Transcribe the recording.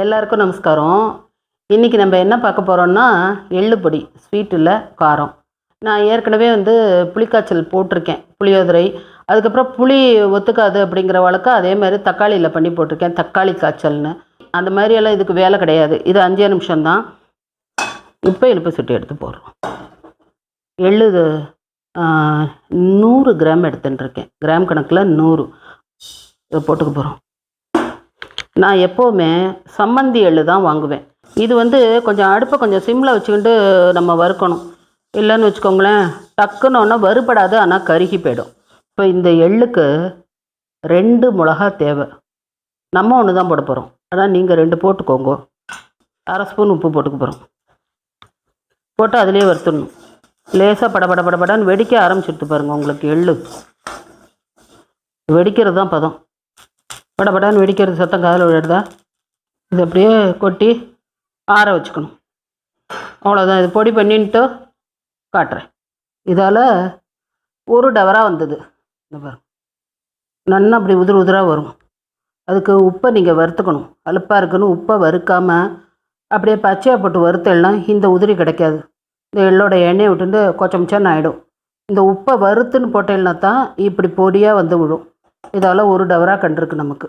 எல்லாருக்கும் நமஸ்காரம். இன்றைக்கி நம்ம என்ன பார்க்க போகிறோம்னா எள்ளுபொடி ஸ்வீட்டில் காரம். நான் ஏற்கனவே வந்து புளிக்காய்ச்சல் போட்டிருக்கேன் புளியோதரை. அதுக்கப்புறம் புளி ஒத்துக்காது அப்படிங்கிற வழக்கம் அதே மாதிரி தக்காளியில் பண்ணி போட்டிருக்கேன் தக்காளி காய்ச்சல்னு. அந்த மாதிரியெல்லாம் இதுக்கு வேலை கிடையாது. இது அஞ்சே நிமிஷம்தான் இப்போ இழுப்பு சுட்டி எடுத்து போடுறோம். எள்ளு இது, நூறு கிராம் எடுத்துட்டுருக்கேன். கிராம் கணக்கில் நூறு. போட்டுக்க போகிறோம் நான் எப்போவுமே சம்மந்தி எள்ளு தான் வாங்குவேன். இது வந்து கொஞ்சம் அடுப்பை கொஞ்சம் சிம்மில் வச்சுக்கிட்டு நம்ம வறுக்கணும். இல்லைன்னு வச்சுக்கோங்களேன் டக்குன்னு ஒன்றா வறுபடாது ஆனால் கருகி போயிடும். இப்போ இந்த எள்ளுக்கு ரெண்டு மிளகா தேவை. நம்ம ஒன்று தான் போட போகிறோம் ஆனால் நீங்கள் ரெண்டு போட்டுக்கோங்க. அரை ஸ்பூன் உப்பு போட்டுக்க போகிறோம் போட்டு அதிலே வறுத்துடணும். லேசாக பட பட படன்னு வெடிக்க ஆரம்பிச்சுட்டு பாருங்கள் உங்களுக்கு எள்ளு. வெடிக்கிறது தான் பதம். படபடான்னு வெடிக்கிறது சத்தம் காதில் விழுறதா? இது அப்படியே கொட்டி ஆற வச்சுக்கணும். அவ்வளோதான் இது பொடி பண்ணின்ட்டு காட்டுறேன். இதால் ஒரு டவராக வந்தது. இந்த பாருங்க. நன்னா அப்படி உதிர் உதிராக வரும். அதுக்கு உப்பை நீங்கள் வறுத்துக்கணும். அலுப்பாக இருக்குன்னு உப்பை வறுக்காமல் அப்படியே பச்சையாக போட்டு வறுத்தல்னா இந்த உதிரி கிடைக்காது. இந்த எள்ளோட எண்ணெயை விட்டுட்டு கொச்சமிச்சான்னு ஆகிடும் இந்த உப்பை வறுத்துன்னு போட்டேன்னா தான் இப்படி பொடியாக வந்து விழும். இதால் ஒரு டவரா கண்டிருக்கு நமக்கு.